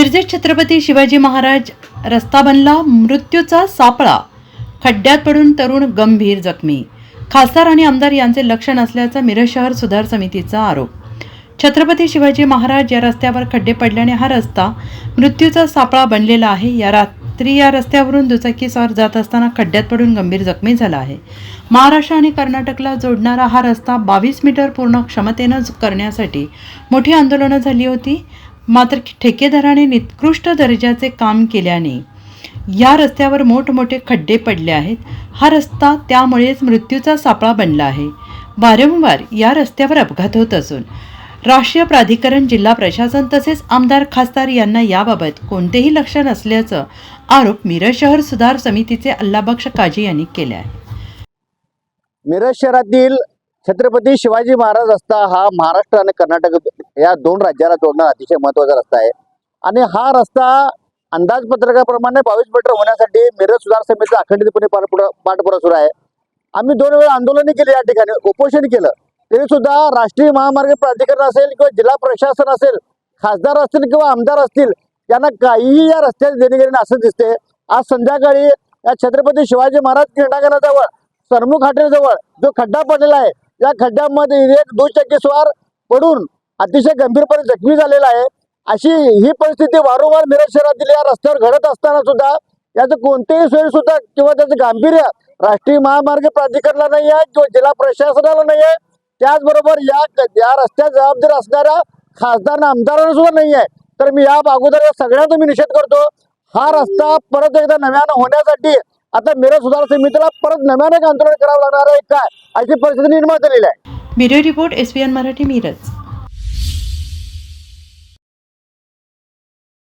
मिरजेत छत्रपती शिवाजी महाराज रस्ता बनला मृत्यूचा सापळा. खड्ड्यात पडून तरुण गंभीर जखमी. खासदार आणि आमदार यांचे लक्ष नसल्याचा मिरज शहर सुधार समितीचा आरोप. छत्रपती शिवाजी महाराज या रस्त्यावर खड्डे पडल्याने हा रस्ता मृत्यूचा सापळा बनलेला आहे. या रात्री या रस्त्यावरून दुचाकीसवार जात असताना खड्ड्यात पडून गंभीर जखमी झाला आहे. महाराष्ट्र आणि कर्नाटकला जोडणारा हा रस्ता बावीस मीटर पूर्ण क्षमतेनं करण्यासाठी मोठी आंदोलनं झाली होती. मात्र ठेकेदाराने निकृष्ट दर्जाचे काम केल्याने या रस्त्यावर मोठमोठे खड्डे पडले आहेत. हा रस्ता त्यामुळेच मृत्यूचा सापळा बनला आहे. वारंवार या रस्त्यावर अपघात होत असून राष्ट्रीय प्राधिकरण जिल्हा प्रशासन तसेच आमदार खासदार यांना याबाबत कोणतेही लक्ष नसल्याचं आरोप मिरज शहर सुधार समितीचे अल्लाबक्ष काजी यांनी केले आहे मिरज शहरातील छत्रपती शिवाजी महाराज रस्ता हा महाराष्ट्र आणि कर्नाटक या दोन राज्याला जोडणारा अतिशय महत्त्वाचा रस्ता आहे. आणि हा रस्ता अंदाजपत्रकाप्रमाणे बावीस मीटर होण्यासाठी मिरज सुधार समितीचा अखंडितपणे पाठपुरा पाठपुरा सुरू आहे. आम्ही दोन वेळा आंदोलने केली या ठिकाणी उपोषण केलं. तरी सुद्धा राष्ट्रीय महामार्ग प्राधिकरण असेल किंवा जिल्हा प्रशासन असेल खासदार असतील किंवा आमदार असतील यांना काहीही या रस्त्यात देणेघेणे असं दिसते. आज संध्याकाळी या छत्रपती शिवाजी महाराज क्रीडांगणाजवळ सरमुख हॉटेलजवळ जो खड्डा पडलेला आहे या खड्ड्यामध्ये एक दुचाकी स्वार पडून अतिशय गंभीरपणे जखमी झालेला आहे. अशी ही परिस्थिती वारंवार मिरज शहरातील या रस्त्यावर घडत असताना सुद्धा याचं कोणतेही सोयी सुद्धा किंवा त्याचं गांभीर्य राष्ट्रीय महामार्ग प्राधिकरणाला नाही आहे किंवा जिल्हा प्रशासनाला नाही आहे त्याचबरोबर या या रस्त्यात जबाबदार असणाऱ्या खासदार आमदारांना सुद्धा नाही आहे तर मी या अगोदर या सगळ्यांचा मी निषेध करतो. हा रस्ता परत एकदा नव्यानं होण्यासाठी आता मिरज सुधार समितीला परत नव्याने एक आंदोलन करावं लागणार आहे. काय? अशी परिस्थिती निर्माण झालेली आहे. Bureau report S Marathi Miraj.